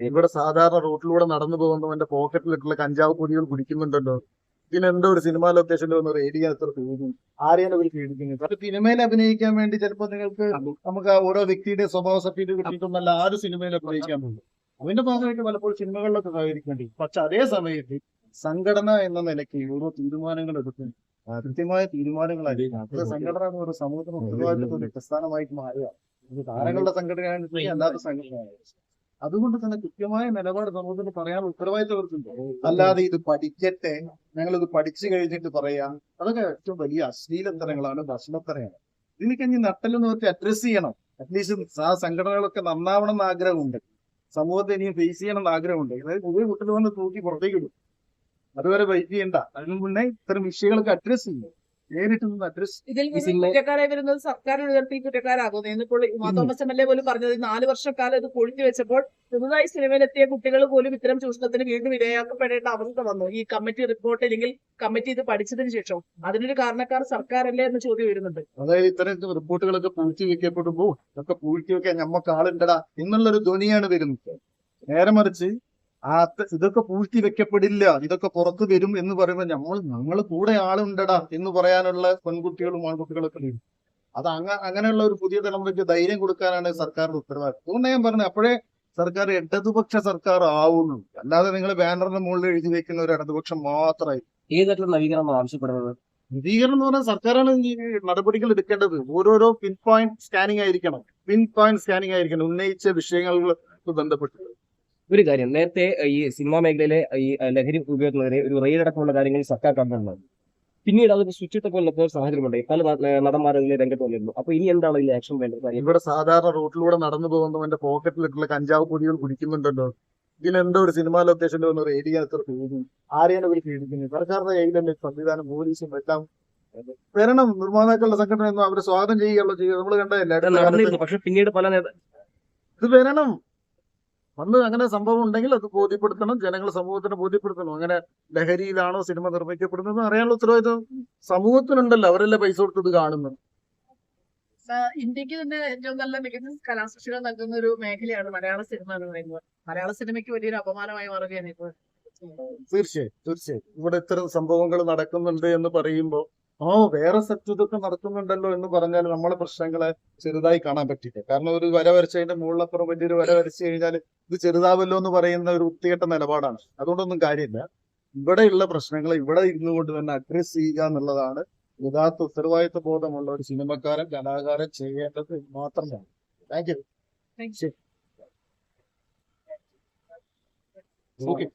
ഇവിടെ സാധാരണ റൂട്ടിലൂടെ നടന്നു പോകുന്നവന്റെ പോക്കറ്റിലിട്ടുള്ള കഞ്ചാവ് പൊടികൾ കുടിക്കുന്നുണ്ടല്ലോ. ഇതിനെന്തോ ഒരു സിനിമാ ലൊക്കേഷനിൽ വന്ന് റേഡിയോ എത്ര തോന്നും ആരെയാണ് അവർ പീഡിക്കുന്നത് അപ്പൊ സിനിമയിൽ അഭിനയിക്കാൻ വേണ്ടി ചിലപ്പോൾ നിങ്ങൾക്ക് നമുക്ക് ഓരോ വ്യക്തിയുടെ സ്വഭാവ സർട്ടിഫിക്കറ്റ് കിട്ടിയിട്ടൊന്നല്ല ആ ഒരു സിനിമയിൽ അഭിനയിക്കാൻ പോകും അതിന്റെ ഭാഗമായിട്ട് പലപ്പോഴും സിനിമകളിലൊക്കെ സഹകരിക്കേണ്ടി പക്ഷെ അതേ സമയത്ത് സംഘടന എന്ന നിലയ്ക്ക് ഓരോ തീരുമാനങ്ങൾ എടുക്കും. കൃത്യമായ തീരുമാനങ്ങളായിരിക്കും. സംഘടന എന്ന് ഒരു സമൂഹത്തിന് ഉത്തരവാദിത്വം ഒരു പ്രസ്ഥാനമായിട്ട് മാറുക. താരങ്ങളുടെ സംഘടനയാണ് അല്ലാത്ത സംഘടനയാണ് അതുകൊണ്ട് തന്നെ കൃത്യമായ നിലപാട് സമൂഹത്തിന് പറയാൻ ഉത്തരവാദിത്വം അവർക്കുണ്ട് അല്ലാതെ ഇത് പഠിക്കട്ടെ ഞങ്ങൾ ഇത് പഠിച്ചു കഴിഞ്ഞിട്ട് പറയാം അതൊക്കെ ഏറ്റവും വലിയ അശ്ലീലത്തരങ്ങളാണ് ഭക്ഷണത്തരങ്ങളാണ് ഇതിനൊക്കെ ഇനി നട്ടലെന്ന് വെച്ച് അഡ്രസ് ചെയ്യണം. അറ്റ്ലീസ്റ്റ് ആ സംഘടനകളൊക്കെ നന്നാവണം എന്ന് ആഗ്രഹമുണ്ട്. സമൂഹത്തെ ഇനിയും ഫേസ് ചെയ്യണം എന്ന് ആഗ്രഹമുണ്ട്. അതായത് പുതിയ കുട്ടികൾ വന്ന് തൂക്കി പുറത്തേക്ക് ഇടും. അതുവരെ വെയിറ്റ് ചെയ്യണ്ട. അതിന് മുന്നേ ഇത്തരം വിഷയങ്ങളൊക്കെ അഡ്രസ് ചെയ്യും നേരിട്ട് ഈ കുറ്റക്കാരായി വരുന്നത് സർക്കാർ ഉയർത്തി കുറ്റക്കാരാകുന്നു എന്നിപ്പോൾ മാ തോമസ് എം എൽ എ പോലും പറഞ്ഞത്? നാല് വർഷക്കാലം ഇത് കൊഴിഞ്ഞു വെച്ചപ്പോൾ പുതുതായി സിനിമയിലെത്തിയ കുട്ടികൾ പോലും ഇത്തരം ചൂഷണത്തിന് വീണ്ടും ഇരയാക്കപ്പെടേണ്ട അവസ്ഥ വന്നു. ഈ കമ്മിറ്റി റിപ്പോർട്ട് അല്ലെങ്കിൽ കമ്മിറ്റി ഇത് പഠിച്ചതിന് ശേഷം അതിനൊരു കാരണക്കാർ സർക്കാരല്ലേ എന്ന് ചോദ്യം വരുന്നുണ്ട് അതായത് ഇത്തരം റിപ്പോർട്ടുകളൊക്കെ പൂഴ്ത്തി വെക്കപ്പെടുമ്പോൾ ഇതൊക്കെ പൂഴ്ത്തിവെക്കാൻ ഞമ്മക്ക് ആളുണ്ടടാ. എന്നുള്ളൊരു ധ്വനിയാണ് വരുന്നത്. നേരെ മറിച്ച് ആ ഇതൊക്കെ പൂഴ്ത്തി വെക്കപ്പെടില്ല. ഇതൊക്കെ പുറത്തു വരും എന്ന് പറയുമ്പോൾ നമ്മൾ നമ്മൾ കൂടെ ആളുണ്ടടാ എന്ന് പറയാനുള്ള പെൺകുട്ടികളും ആൺകുട്ടികളൊക്കെ ഉണ്ട് അത് അങ്ങ അങ്ങനെയുള്ള ഒരു പുതിയ തലമുറയ്ക്ക് ധൈര്യം കൊടുക്കാനാണ് സർക്കാരിന്റെ ഉത്തരവാദിത്വം അതുകൊണ്ട് ഞാൻ പറഞ്ഞു അപ്പോഴേ സർക്കാർ ഇടതുപക്ഷ സർക്കാർ ആവുന്നു. അല്ലാതെ നിങ്ങൾ ബാനറിന്റെ മുകളിൽ എഴുതി വെക്കുന്ന ഒരു ഇടതുപക്ഷം മാത്രമായി. ഏതൊക്കെ നവീകരണം ആവശ്യപ്പെടുന്നത്? നവീകരണം എന്ന് പറഞ്ഞാൽ സർക്കാരാണ് ഈ നടപടികൾ എടുക്കേണ്ടത്. ഓരോരോ പിൻ പോയിന്റ് സ്കാനിങ് ആയിരിക്കണം. പിൻ പോയിന്റ് സ്കാനിങ് ആയിരിക്കണം. ഉന്നയിച്ച വിഷയങ്ങൾ ബന്ധപ്പെട്ട്. ഒരു കാര്യം. നേരത്തെ ഈ സിനിമാ മേഖലയിലെ ഈ ലഹരി ഉപയോഗത്തിനെതിരെ ഒരു റെയ്ഡ് അടക്കമുള്ള കാര്യങ്ങൾ സർക്കാർ കണ്ടിരുന്നത് പിന്നീട് അതൊരു സ്വിച്ച് ഇട്ട പോലത്തെ ഒരു സാഹചര്യമുണ്ടായി. പല നടന്മാരെ രംഗത്ത് വന്നിരുന്നു. അപ്പൊ ഇനി എന്താണ് ഇതിൽ ആക്ഷൻ വേണ്ടത് ഇവിടെ സാധാരണ റൂട്ടിലൂടെ നടന്നു പോകുന്നവന്റെ പോക്കറ്റിലിട്ടുള്ള കഞ്ചാവ് പൊടികൾ കുടിക്കുന്നുണ്ടല്ലോ. ഇതിനെന്തോ ഒരു സിനിമാ ലൊക്കേഷനിൽ വന്ന് ചെയ്യാൻ എത്ര പേരും ആരെയാണ് ഇവർ പീഡിക്കുന്നത് സർക്കാരിന്റെ കയ്യിലല്ലേ സംവിധാനം പോലീസും എല്ലാം വരണം. നിർമ്മാതാക്കളുടെ സംഘടന അവരെ സ്വാഗതം ചെയ്യുകയുള്ള ചെയ്യുക. നമ്മൾ കണ്ടതല്ലേ അത് പക്ഷെ പിന്നീട് പല ഇത് വരണം. വന്ന് അങ്ങനെ സംഭവം ഉണ്ടെങ്കിൽ അത് ബോധ്യപ്പെടുത്തണം ജനങ്ങൾ സമൂഹത്തിന് ബോധ്യപ്പെടുത്തണം. അങ്ങനെ ലഹരിയിലാണോ സിനിമ നിർമ്മിക്കപ്പെടുന്നത് അറിയാനുള്ള ഉത്തരവാദിത്വം സമൂഹത്തിനുണ്ടല്ലോ. അവരല്ലേ പൈസ കൊടുത്തത് കാണുന്നത്. ഇന്ത്യയ്ക്ക് തന്നെ ഏറ്റവും നല്ല മികച്ച കലാസൃഷ്ടികൾ നൽകുന്ന ഒരു മേഖലയാണ് മലയാള സിനിമ എന്ന് പറയുന്നത്. മലയാള സിനിമയ്ക്ക് വലിയൊരു അപമാനമായി മാറുകയാണ് ഇപ്പോൾ. തീർച്ചയായും തീർച്ചയായും. ഇവിടെ ഇത്തരം സംഭവങ്ങൾ നടക്കുന്നുണ്ട് എന്ന് പറയുമ്പോൾ ഓ വേറെ സത്യതൊക്കെ നടക്കുന്നുണ്ടല്ലോ എന്ന് പറഞ്ഞാൽ നമ്മളെ പ്രശ്നങ്ങളെ ചെറുതായി കാണാൻ പറ്റില്ല. കാരണം ഒരു വര വരച്ചതിന്റെ മുകളിലപ്പുറം വലിയൊരു വര വരച്ചു കഴിഞ്ഞാൽ ഇത് ചെറുതാവല്ലോ എന്ന് പറയുന്ന ഒരു വൃത്തികെട്ട നിലപാടാണ്. അതുകൊണ്ടൊന്നും കാര്യമില്ല. ഇവിടെയുള്ള പ്രശ്നങ്ങൾ ഇവിടെ ഇരുന്നു കൊണ്ട് തന്നെ അഡ്രസ് ചെയ്യുക എന്നുള്ളതാണ് യഥാർത്ഥ ഉത്തരവാദിത്വ ബോധമുള്ള ഒരു സിനിമക്കാരൻ കലാകാരൻ ചെയ്യേണ്ടത് മാത്രമാണ്. Thank you. ഓക്കെ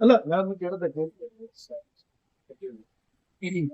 അല്ല ഞാൻ കേട്ടത് うん。